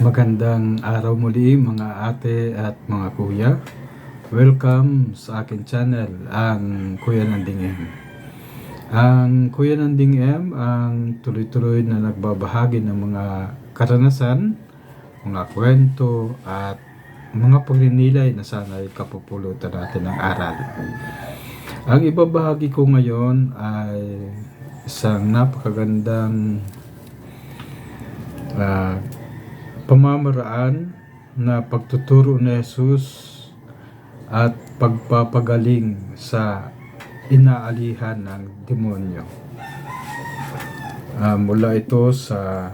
Magandang araw muli mga ate at mga kuya. Welcome sa akin channel, ang Kuya Nanding M. Ang Kuya Nanding M ang tuloy-tuloy na nagbabahagi ng mga karanasan, mga kwento at mga pagninilay na sana'y kapupulutan natin ng aral. Ang ibabahagi ko ngayon ay isang napakagandang ah, pamamaraan na pagtuturo ni Jesus at pagpapagaling sa inaalihan ng demonyo. Ah, mula ito sa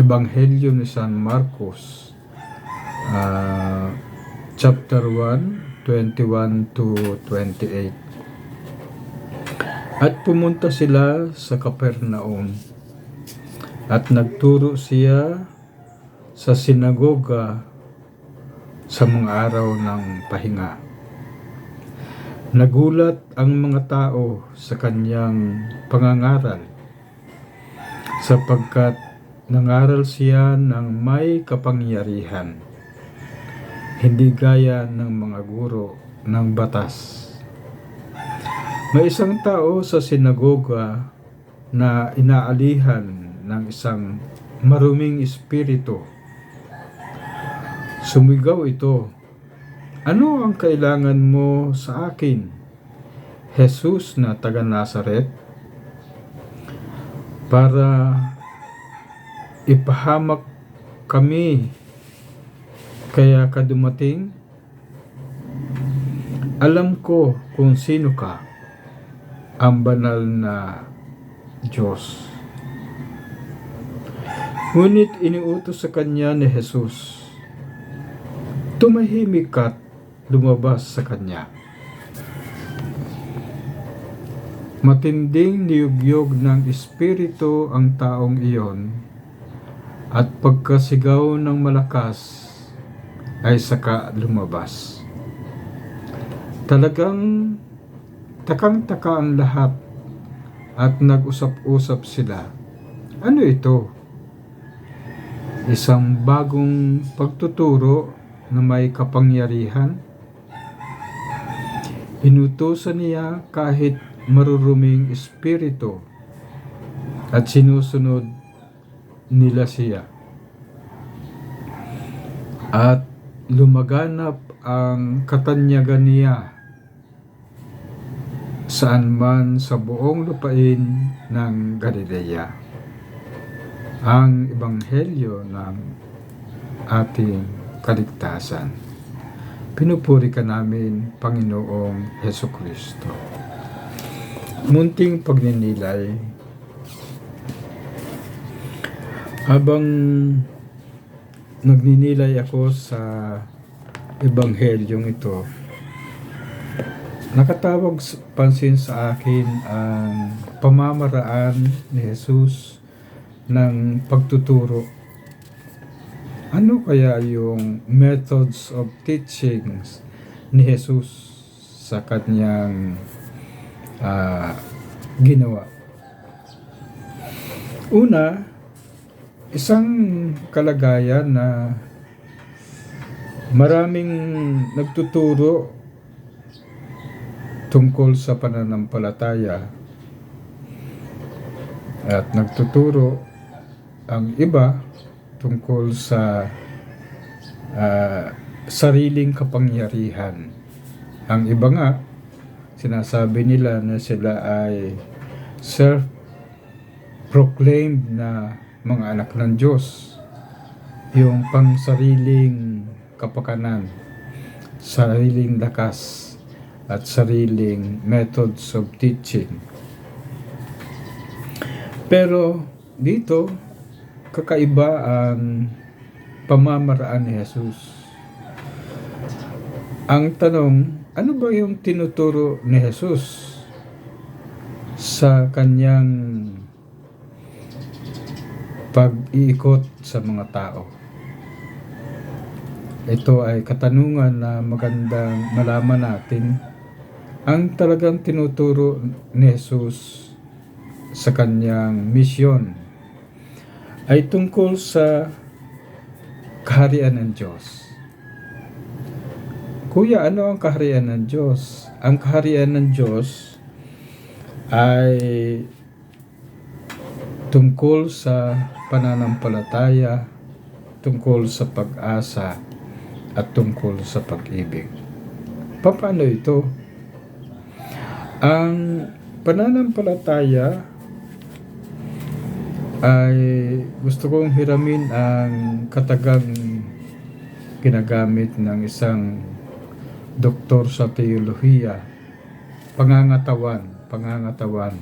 Ebanghelyo ni San Marcos, ah, chapter 1, 21 to 28. At pumunta sila sa Capernaum at nagturo siya sa sinagoga sa mga araw ng pahinga. Nagulat ang mga tao sa kanyang pangangaral sapagkat nangaral siya ng may kapangyarihan, hindi gaya ng mga guro ng batas. May isang tao sa sinagoga na inaalihan ng isang maruming espiritu. Sumigaw ito, Ano ang kailangan mo sa akin, Jesus na taga Nazaret? Para ipahamak kami kaya ka dumating? Alam ko kung sino ka, ang banal na Diyos. Ngunit iniutos sa kanya ni Jesus, tumahimik ka't lumabas sa kanya. Matinding niyugyog ng Espiritu ang taong iyon at pagkasigaw ng malakas ay saka lumabas. Talagang takang-taka ang lahat at nag-usap-usap sila. Ano ito? Isang bagong pagtuturo na may kapangyarihan? Inutusan niya kahit maruruming espiritu at sinusunod nila siya. At lumaganap ang katanyagan niya saan man sa buong lupain ng Galilea. Ang Ebanghelyo ng ating kaligtasan. Pinupuri ka namin, Panginoong Heso Kristo. Munting pagninilay habang nagninilay ako sa Ebanghelyong ito, nakatawag pansin sa akin ang pamamaraan ni Jesus ng pagtuturo. Ano kaya yung methods of teachings ni Jesus sa kanyang ah, ginawa? Una, isang kalagayan na maraming nagtuturo tungkol sa pananampalataya at nagtuturo ang iba tungkol sa ah, sariling kapangyarihan. Ang iba nga, sinasabi nila na sila ay self-proclaimed na mga anak ng Diyos. Yung pang sariling kapakanan, sariling lakas, at sariling methods of teaching. Pero dito, kakaiba ang pamamaraan ni Jesus. Ang tanong, ano ba yung tinuturo ni Jesus sa kanyang pag-iikot sa mga tao? Ito ay katanungan na magandang malaman natin ang talagang tinuturo ni Jesus sa kanyang misyon ay tungkol sa kaharian ng Diyos. Kuya, ano ang kaharian ng Diyos? Ang kaharian ng Diyos ay tungkol sa pananampalataya, tungkol sa pag-asa, at tungkol sa pag-ibig. Paano ito? Ang pananampalataya ay gusto kong hiramin ang katagang ginagamit ng isang doktor sa teolohiya. Pangangatawan, pangangatawan.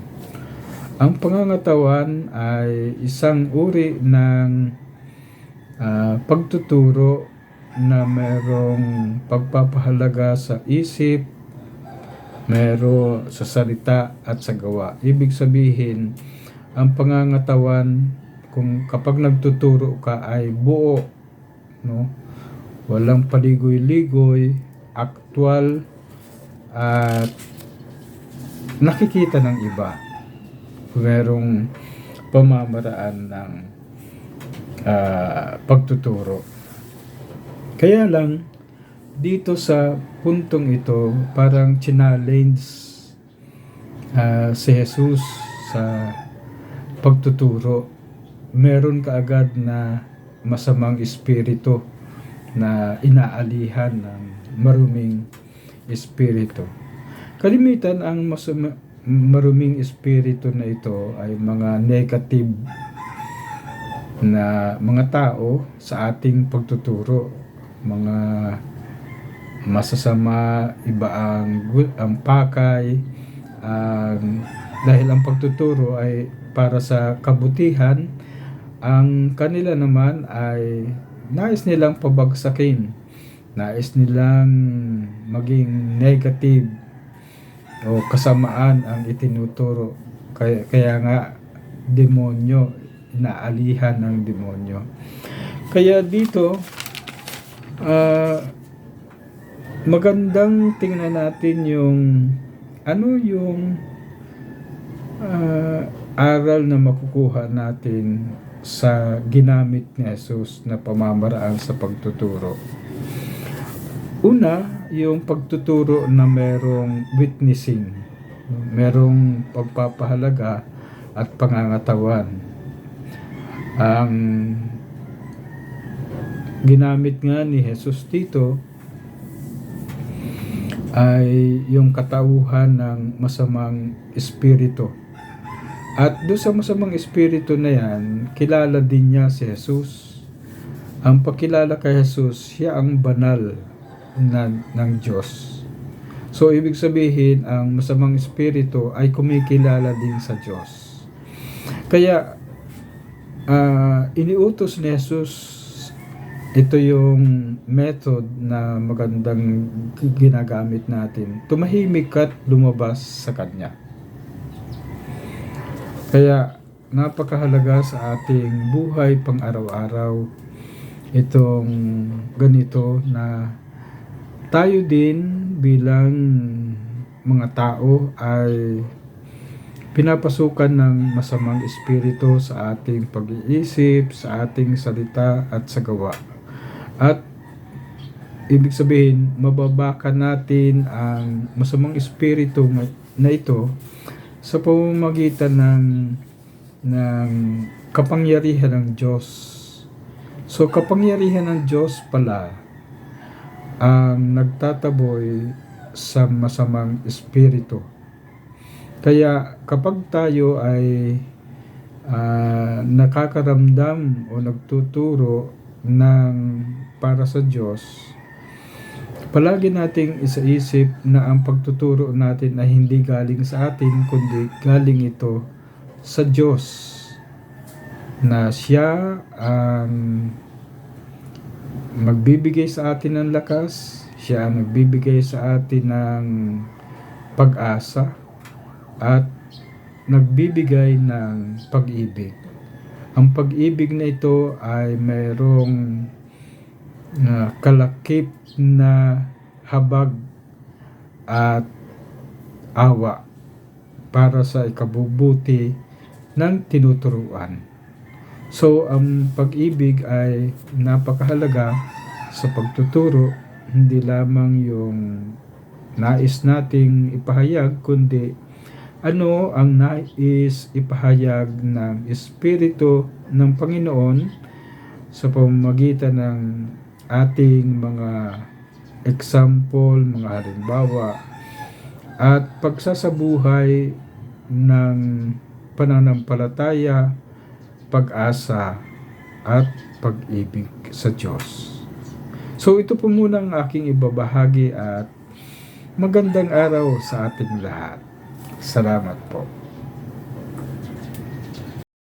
Ang pangangatawan ay isang uri ng ah, pagtuturo na merong pagpapahalaga sa isip, mero sa salita at sa gawa. Ibig sabihin, ang pangangatawan kung kapag nagtuturo ka ay buo, no? Walang paligoy-ligoy, aktwal at nakikita ng iba. Merong pamamaraan ng ah, pagtuturo. Kaya lang, dito sa puntong ito, parang challenge ah, si Jesus sa pagtuturo. Meron kaagad na masamang espiritu na inaalihan ng maruming espiritu. Kalimitan ang masama, maruming espiritu na ito ay mga negative na mga tao sa ating pagtuturo. Mga masasama, iba ang, ang pakay, ang, dahil ang pagtuturo ay para sa kabutihan, ang kanila naman ay nais nilang pabagsakin, nais nilang maging negative o kasamaan ang itinuturo. Kaya, kaya nga, demonyo, inaalihan ng demonyo. Kaya dito, ah, magandang tingnan natin yung ano yung ah, aral na makukuha natin sa ginamit ni Jesus na pamamaraan sa pagtuturo. Una, yung pagtuturo na merong witnessing, merong pagpapahalaga at pangangatawan. Ang ginamit nga ni Jesus dito ay yung katauhan ng masamang espiritu. At doon sa masamang espiritu na yan, kilala din niya si Jesus. Ang pagkilala kay Jesus, siya ang banal na, ng Diyos. So, ibig sabihin, ang masamang espiritu ay kumikilala din sa Diyos. Kaya, ah, iniutos ni Jesus ito yung method na magandang ginagamit natin. Tumahimik at lumabas sa Kanya. Kaya napakahalaga sa ating buhay pang araw-araw itong ganito na tayo din bilang mga tao ay pinapasukan ng masamang espiritu sa ating pag-iisip, sa ating salita at sa gawa. At ibig sabihin, mababakan natin ang masamang espiritu na ito sa pamamagitan ng ng kapangyarihan ng Diyos. So kapangyarihan ng Diyos pala ang nagtataboy sa masamang espiritu. Kaya kapag tayo ay ah, nakakaramdam o nagtuturo ng para sa Diyos, palagi nating isaisip na ang pagtuturo natin ay hindi galing sa atin, kundi galing ito sa Diyos na siya ang magbibigay sa atin ng lakas, siya ang magbibigay sa atin ng pag-asa at nagbibigay ng pag-ibig. Ang pag-ibig na ito ay mayroong na kalakip na habag at awa para sa ikabubuti ng tinuturuan. So, ang pag-ibig ay napakahalaga sa pagtuturo, hindi lamang yung nais nating ipahayag, kundi ano ang nais ipahayag ng Espiritu ng Panginoon sa pamamagitan ng ating mga example, mga halimbawa, at pagsasabuhay ng pananampalataya, pag-asa, at pag-ibig sa Diyos. So ito po muna ang aking ibabahagi at magandang araw sa ating lahat. Salamat po.